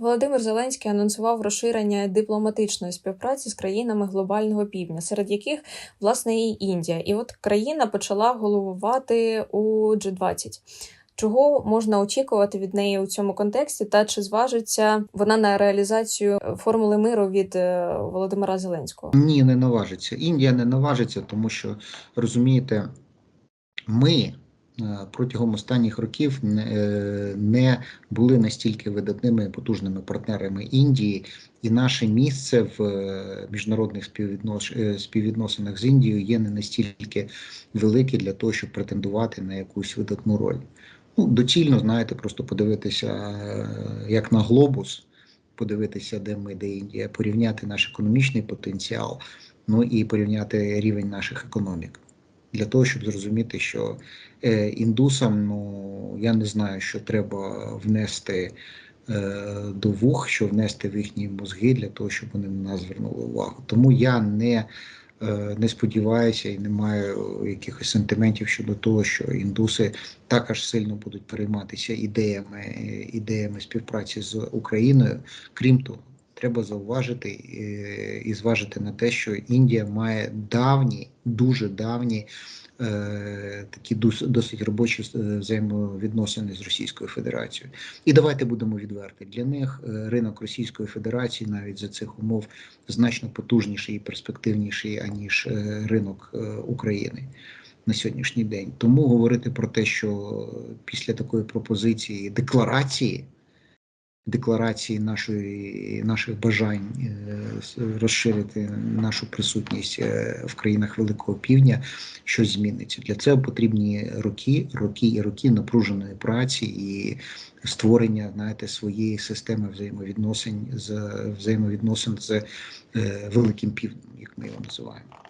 Володимир Зеленський анонсував розширення дипломатичної співпраці з країнами глобального півдня, серед яких власне і Індія. І от країна почала головувати у G20. Чого можна очікувати від неї у цьому контексті, та чи зважиться вона на реалізацію формули миру від е, Володимира Зеленського? Ні, не наважиться. Індія не наважиться, тому що розумієте, ми протягом останніх років не, е, були настільки видатними потужними партнерами Індії, і наше місце в е, міжнародних співвіднос, е, співвідносинах з Індією є не настільки велике для того, щоб претендувати на якусь видатну роль. Ну, доцільно, знаєте, просто подивитися е, як на глобус, подивитися, де ми, де Індія, порівняти наш економічний потенціал, ну і порівняти рівень наших економік. Для того, щоб зрозуміти, що е, індусам, ну я не знаю, що треба внести е, до вух, що внести в їхні мозги для того, щоб вони на нас звернули увагу. Тому я не, е, не сподіваюся і не маю якихось сентиментів щодо того, що індуси також сильно будуть перейматися ідеями, ідеями співпраці з Україною. Крім того, треба зауважити і зважити на те, що Індія має давні, дуже давні е, такі дос- досить робочі е, взаємовідносини з Російською Федерацією. І давайте будемо відверті. Для них е, ринок Російської Федерації навіть за цих умов значно потужніший і перспективніший аніж е, ринок України. На сьогоднішній день тому говорити про те, що після такої пропозиції декларації декларації нашої наших бажань е, розширити нашу присутність е, в країнах Великого Півдня, щось зміниться. Для цього потрібні роки, роки і роки напруженої праці і створення, знаєте, своєї системи взаємовідносин з взаємовідносин з е, Великим Півднем, як ми його називаємо.